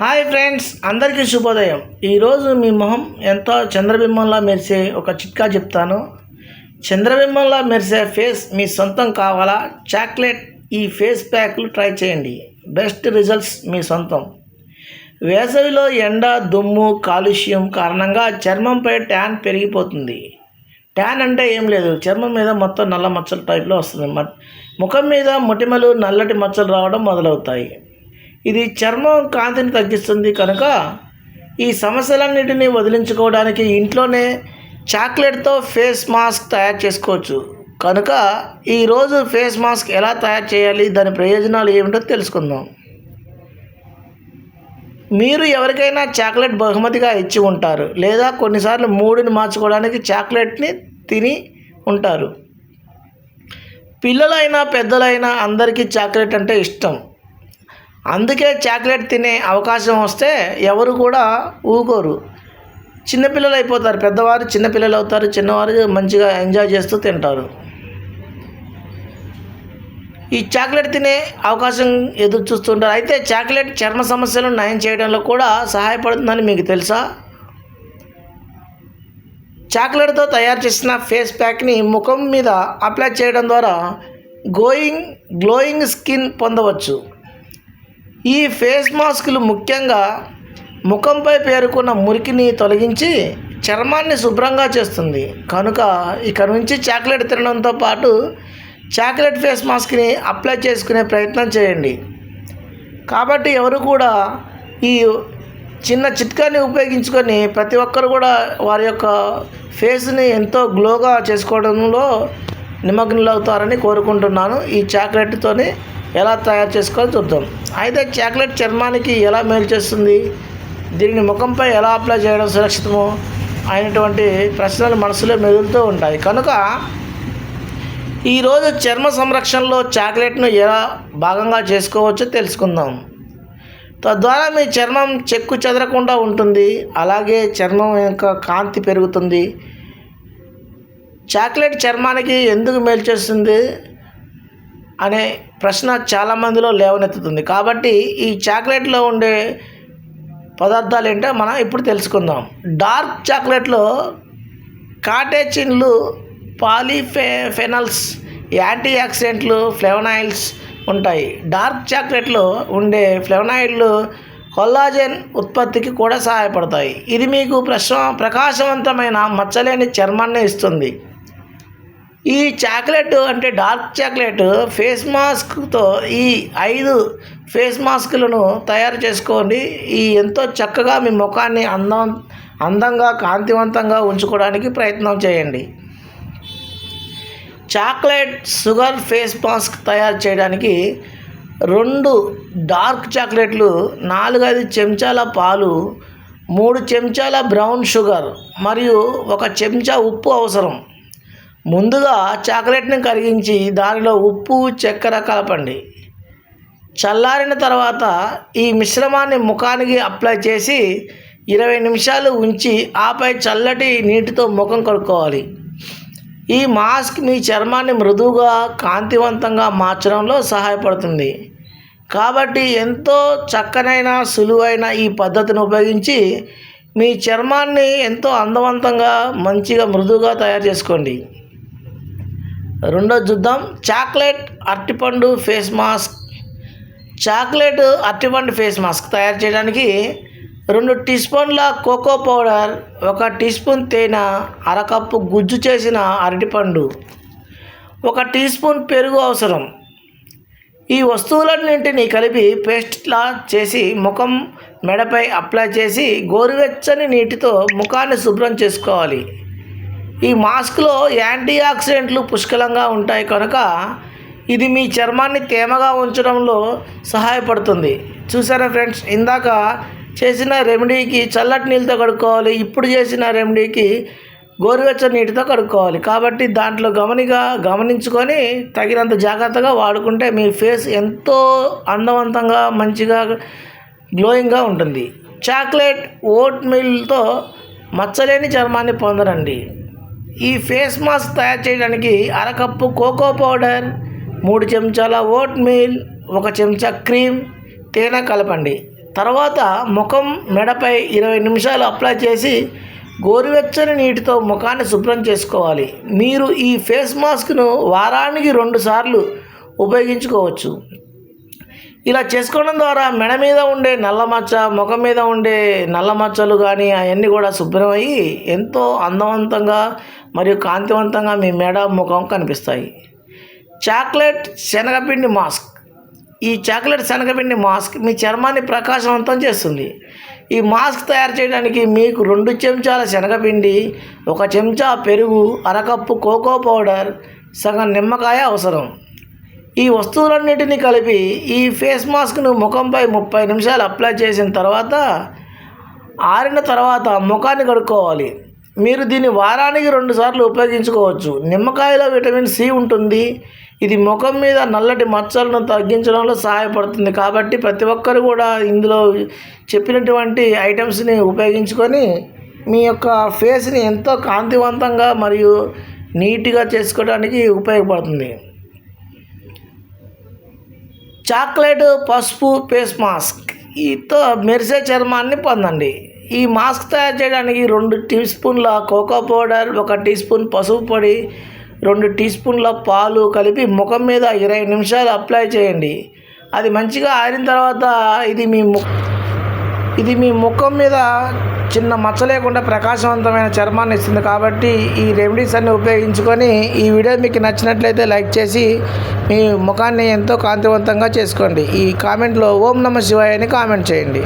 Hi friends అందరికీ శుభోదయం. ఈరోజు మీ మొహం ఎంతో చంద్రబింబంలా మెరిసే ఒక చిట్కా చెప్తాను. చంద్రబింబంలా మెరిసే ఫేస్ మీ సొంతం కావాలా? చాక్లెట్ ఈ ఫేస్ ప్యాక్లు ట్రై చేయండి. బెస్ట్ రిజల్ట్స్ మీ సొంతం. వేసవిలో ఎండ దుమ్ము కాలుష్యం కారణంగా చర్మంపై ట్యాన్ పెరిగిపోతుంది. ట్యాన్ అంటే ఏం లేదు. చర్మం మీద మొత్తం నల్ల మచ్చల టైప్లో వస్తుంది. మ- ముఖం మీద మొటిమలు నల్లటి మచ్చలు రావడం మొదలవుతాయి. ఇది చర్మం కాంతిని తగ్గిస్తుంది కనుక ఈ సమస్యలన్నిటిని వదిలించుకోవడానికి ఇంట్లోనే చాక్లెట్తో ఫేస్ మాస్క్ తయారు చేసుకోవచ్చు. కనుక ఈరోజు ఫేస్ మాస్క్ ఎలా తయారు చేయాలి దాని ప్రయోజనాలు ఏమిటో తెలుసుకుందాం. మీరు ఎవరికైనా చాక్లెట్ బహుమతిగా ఇచ్చి ఉంటారు లేదా కొన్నిసార్లు మూడుని మార్చుకోవడానికి చాక్లెట్ని తిని ఉంటారు. పిల్లలైనా పెద్దలైనా అందరికీ చాక్లెట్ అంటే ఇష్టం. అందుకే చాక్లెట్ తినే అవకాశం వస్తే ఎవరు కూడా ఊరుకోరు చిన్నపిల్లలు అయిపోతారు పెద్దవారు చిన్నపిల్లలు అవుతారు చిన్నవారు మంచిగా ఎంజాయ్ చేస్తూ తింటారు. ఈ చాక్లెట్ తినే అవకాశం ఎదురు చూస్తుంటారు. అయితే చాక్లెట్ చర్మ సమస్యలను నయం చేయడంలో కూడా సహాయపడుతుందని మీకు తెలుసా? చాక్లెట్తో తయారు చేసిన ఫేస్ ప్యాక్ని ముఖం మీద అప్లై చేయడం ద్వారా గోయింగ్ గ్లోయింగ్ స్కిన్ పొందవచ్చు. ఈ ఫేస్ మాస్కులు ముఖ్యంగా ముఖంపై పేరుకున్న మురికిని తొలగించి చర్మాన్ని శుభ్రంగా చేస్తుంది. కనుక ఇక నుంచి చాక్లెట్ తినడంతో పాటు చాక్లెట్ ఫేస్ మాస్క్ని అప్లై చేసుకునే ప్రయత్నం చేయండి. కాబట్టి ఎవరు కూడా ఈ చిన్న చిట్కాని ఉపయోగించుకొని ప్రతి ఒక్కరు కూడా వారి యొక్క ఫేస్ని ఎంతో గ్లోగా చేసుకోవడంలో నిమగ్నలవుతారని కోరుకుంటున్నాను. ఈ చాక్లెట్తోని ఎలా తయారు చేసుకోవాలో చూద్దాం. అయితే చాక్లెట్ చర్మానికి ఎలా మేలు చేస్తుంది? దీనిని ముఖంపై ఎలా అప్లై చేయడం సురక్షితము? అయినటువంటి ప్రశ్నలు మనసులో మెదులుతూ ఉంటాయి. కనుక ఈరోజు చర్మ సంరక్షణలో చాక్లెట్ను ఎలా భాగంగా చేసుకోవచ్చో తెలుసుకుందాం. తద్వారా మీ చర్మం చెక్కు చెదరకుండా ఉంటుంది. అలాగే చర్మం యొక్క కాంతి పెరుగుతుంది. చాక్లెట్ చర్మానికి ఎందుకు మేలు చేస్తుంది? అనే ప్రశ్న చాలామందిలో లేవనెత్తుతుంది. కాబట్టి ఈ చాక్లెట్లో ఉండే పదార్థాలు ఏంటో మనం ఇప్పుడు తెలుసుకుందాం. డార్క్ చాక్లెట్లో కాటేచిన్లు పాలిఫే ఫెనల్స్ యాంటీ ఆక్సిడెంట్లు ఫ్లెవనాయిల్స్ ఉంటాయి. డార్క్ చాక్లెట్లో ఉండే ఫ్లెవనాయిడ్లు కొల్లాజెన్ ఉత్పత్తికి కూడా సహాయపడతాయి. ఇది మీకు ప్రశ ప్రకాశవంతమైన మచ్చలేని చర్మాన్ని ఇస్తుంది. ఈ చాక్లెట్ అంటే డార్క్ చాక్లెట్ ఫేస్ మాస్క్తో ఈ ఐదు ఫేస్ మాస్కులను తయారు చేసుకోండి. ఈ ఎంతో చక్కగా మీ ముఖాన్ని అందం అందంగా కాంతివంతంగా ఉంచుకోవడానికి ప్రయత్నం చేయండి. చాక్లెట్ షుగర్ ఫేస్ మాస్క్ తయారు చేయడానికి రెండు డార్క్ చాక్లెట్లు నాలుగైదు చెంచాల పాలు మూడు చెంచాల బ్రౌన్ షుగర్ మరియు ఒక చెంచా ఉప్పు అవసరం. ముందుగా చాక్లెట్ని కరిగించి దానిలో ఉప్పు చక్కెర కలపండి. చల్లారిన తర్వాత ఈ మిశ్రమాన్ని ముఖానికి అప్లై చేసి ఇరవై నిమిషాలు ఉంచి ఆపై చల్లటి నీటితో ముఖం కడుక్కోవాలి. ఈ మాస్క్ మీ చర్మాన్ని మృదువుగా కాంతివంతంగా మార్చడంలో సహాయపడుతుంది. కాబట్టి ఎంతో చక్కనైన సులువైన ఈ పద్ధతిని ఉపయోగించి మీ చర్మాన్ని ఎంతో అందవంతంగా మంచిగా మృదువుగా తయారు చేసుకోండి. రెండోది చూద్దాం. చాక్లెట్ అరటిపండు ఫేస్ మాస్క్. చాక్లెట్ అరటిపండు ఫేస్ మాస్క్ తయారు చేయడానికి రెండు టీ స్పూన్ల కోకో పౌడర్ ఒక టీ స్పూన్ తేనె అరకప్పు గుజ్జు చేసిన అరటిపండు ఒక టీ స్పూన్ పెరుగు అవసరం. ఈ వస్తువులన్నింటినీ కలిపి పేస్ట్లా చేసి ముఖం మెడపై అప్లై చేసి గోరువెచ్చని నీటితో ముఖాన్ని శుభ్రం చేసుకోవాలి. ఈ మాస్క్లో యాంటీ ఆక్సిడెంట్లు పుష్కలంగా ఉంటాయి కనుక ఇది మీ చర్మాన్ని తేమగా ఉంచడంలో సహాయపడుతుంది. చూసారా ఫ్రెండ్స్? ఇందాక చేసిన రెమెడీకి చల్లటి నీళ్ళతో కడుక్కోవాలి ఇప్పుడు చేసిన రెమెడీకి గోరువెచ్చని నీటితో కడుక్కోవాలి. కాబట్టి దాంట్లో గమనిగా గమనించుకొని తగినంత జాగ్రత్తగా వాడుకుంటే మీ ఫేస్ ఎంతో అందవంతంగా మంచిగా గ్లోయింగ్గా ఉంటుంది. చాక్లెట్ ఓట్ మిల్తో మచ్చలేని చర్మాన్ని పొందరండి ఈ ఫేస్ మాస్క్ తయారు చేయడానికి అరకప్పు కోకో పౌడర్ మూడు చెంచాల ఓట్ మీల్ ఒక చెంచా క్రీమ్ తేనె కలపండి. తర్వాత ముఖం మెడపై ఇరవై నిమిషాలు అప్లై చేసి గోరువెచ్చని నీటితో ముఖాన్ని శుభ్రం చేసుకోవాలి. మీరు ఈ ఫేస్ మాస్క్ను వారానికి రెండు సార్లు ఉపయోగించుకోవచ్చు. ఇలా చేసుకోవడం ద్వారా మెడ మీద ఉండే నల్ల మచ్చ ముఖం మీద ఉండే నల్ల మచ్చలు కానీ అవన్నీ కూడా శుభ్రమయ్యి ఎంతో అందవంతంగా మరియు కాంతివంతంగా మీ మెడ ముఖం కనిపిస్తాయి. చాక్లెట్ శనగపిండి మాస్క్. ఈ చాక్లెట్ శనగపిండి మాస్క్ మీ చర్మాన్ని ప్రకాశవంతం చేస్తుంది. ఈ మాస్క్ తయారు చేయడానికి మీకు రెండు చెంచాల శనగపిండి ఒక చెంచా పెరుగు అరకప్పు కోకో పౌడర్ సగం నిమ్మకాయ అవసరం. ఈ వస్తువులన్నిటినీ కలిపి ఈ ఫేస్ మాస్క్ను ముఖంపై ముప్పై నిమిషాలు అప్లై చేసిన తర్వాత ఆరిన తర్వాత ముఖాన్ని కడుక్కోవాలి. మీరు దీన్ని వారానికి రెండు సార్లు ఉపయోగించుకోవచ్చు. నిమ్మకాయలో విటమిన్ సి ఉంటుంది. ఇది ముఖం మీద నల్లటి మచ్చలను తగ్గించడంలో సహాయపడుతుంది. కాబట్టి ప్రతి ఒక్కరు కూడా ఇందులో చెప్పినటువంటి ఐటమ్స్ని ఉపయోగించుకొని మీ యొక్క ఫేస్ని ఎంతో కాంతివంతంగా మరియు నీట్గా చేసుకోవడానికి ఉపయోగపడుతుంది. చాక్లెట్ పసుపు ఫేస్ మాస్క్. ఈతో మెరిసే చర్మాన్ని పొందండి. ఈ మాస్క్ తయారు చేయడానికి రెండు టీ స్పూన్ల కోకో పౌడర్ ఒక టీ స్పూన్ పసుపు పొడి రెండు టీ స్పూన్ల పాలు కలిపి ముఖం మీద ఇరవై నిమిషాలు అప్లై చేయండి. అది మంచిగా ఆరిన తర్వాత ఇది మీ ము ఇది మీ ముఖం మీద చిన్న మచ్చ లేకుండా ప్రకాశవంతమైన చర్మాన్ని ఇస్తుంది కాబట్టి ఈ రెమెడీస్ అన్ని ఉపయోగించుకొని ఈ వీడియో మీకు నచ్చినట్లయితే లైక్ చేసి మీ ముఖాన్ని ఎంతో కాంతివంతంగా చేసుకోండి. ఈ కామెంట్లో ఓం నమ శివాయ అని కామెంట్ చేయండి.